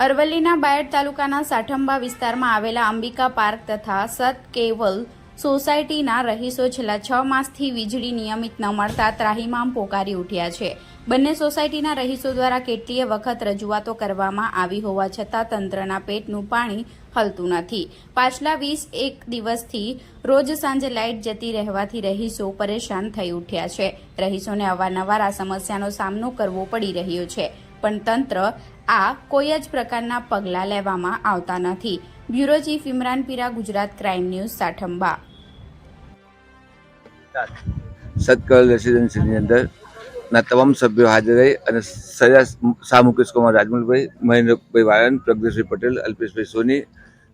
અરવલ્લીના બાયડ તાલુકાના સાઠંબા વિસ્તારમાં આવેલા અંબિકા પાર્ક તથા સત કેવલ સોસાયટીના રહીશો છેલ્લા છ માસથી વીજળી નિયમિત ન મળતા ત્રાહિમામ પોકારી ઉઠ્યા છે. બંને સોસાયટીના રહીશો દ્વારા કેટલીય વખત રજૂઆતો કરવામાં આવી હોવા છતાં તંત્રના પેટનું પાણી હલતું નથી. પાછલા વીસ એક દિવસથી રોજ સાંજે લાઇટ જતી રહેવાથી રહીશો પરેશાન થઈ ઉઠ્યા છે. રહીશોને અવારનવાર આ સમસ્યાનો સામનો કરવો પડી રહ્યો છે. પણ તંત્ર આ કોઈ જ પ્રકારના પગલાં લેવામાં આવતા નથી. Bureau chief Imran Pira, Gujarat crime news, Sathamba. Satkal રેસિડેન્સીની અંદર ના તમામ સભ્યો હાજર રહી અને સજા શાહ મુકેશ કુમાર, રાજમલભાઈ, મહેન્દ્રભાઈ વાળન પ્રજ્ઞેશભાઈ પટેલ, અલ્પેશભાઈ સોની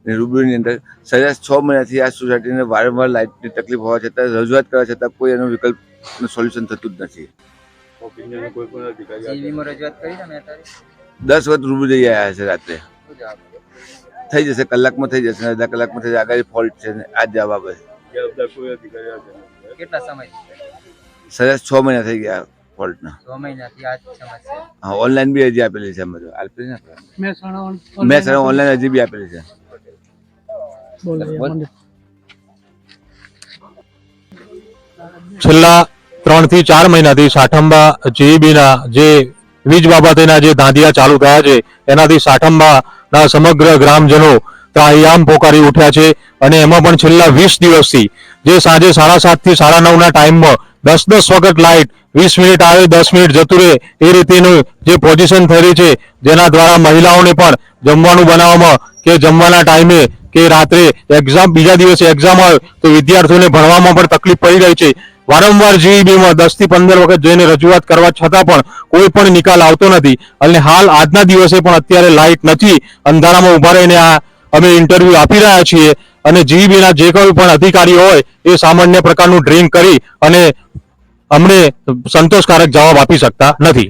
અને રૂબરૂની અંદર સજા છ મહિનાથી આ સોસાયટીને વારંવાર લાઇટની તકલીફ હોવા છતાં, રજૂઆત કરવા છતાં કોઈ એનો વિકલ્પનું સોલ્યુશન થતું જ નથી. ઓપિનિયન કોઈ પણ અધિકારી હાજર રજૂઆત કરી તમે અત્યારે? દસ વખત રૂબરૂ જઈ આવ્યા છે રાત્રે. થઈ જશે કલાકમાં થઈ જશે ને અડધા કલાકમાં થઈ જશે. આગળ ફોલ્ટ છે ને આ જવાબ છે જવાબદાર કોઈ અધિકારી હાજર નથી. કેટલા સમય સરસ છ મહિના થઈ ગયા ફોલ્ટના છ મહિનાથી આ સમસ્યા હા ઓનલાઈન બી અરજી આપેલી છે અમે આપેલી ને મહેસાણા ઓનલાઈન અરજી બી આપેલી છે. છેલ્લા ત્રણથી ચાર મહિનાથી સાઠંબા જીઈબીના જે વીજ બાબતેના જે ધાંધિયા ચાલુ થયા છે, એનાથી સાઠંબાના સમગ્ર ગ્રામજનો ત્રાહિયામ પોકારી ઉઠ્યા છે અને એમાં પણ છેલ્લા વીસ દિવસથી જે સાંજે સાડા સાતથી સાડા નવના ટાઈમમાં દસ દસ વખત લાઇટ વીસ મિનિટ આવે દસ મિનિટ જતું રહે, એ રીતેનું જે પોઝિશન થઈ રહી છે, જેના દ્વારા મહિલાઓને પણ જમવાનું બનાવવામાં કે જમવાના ટાઈમે કે રાત્રે એક્ઝામ બીજા દિવસે એક્ઝામ આવે તો વિદ્યાર્થીઓને ભણવામાં પણ તકલીફ પડી રહી છે. વારંવાર જીઈબીમાં દસથી પંદર વખત જઈને રજૂઆત કરવા છતાં પણ કોઈ પણ નિકાલ આવતો નથી. અને હાલ આજના દિવસે પણ અત્યારે લાઇટ નથી. અંધારામાં ઊભા રહીને આ અમે ઇન્ટરવ્યુ આપી રહ્યા છીએ. અને જીઈબીના જે કોઈ પણ અધિકારી હોય, એ સામાન્ય પ્રકારનું ડ્રિંક કરી અને અમને સંતોષકારક જવાબ આપી શકતા નથી.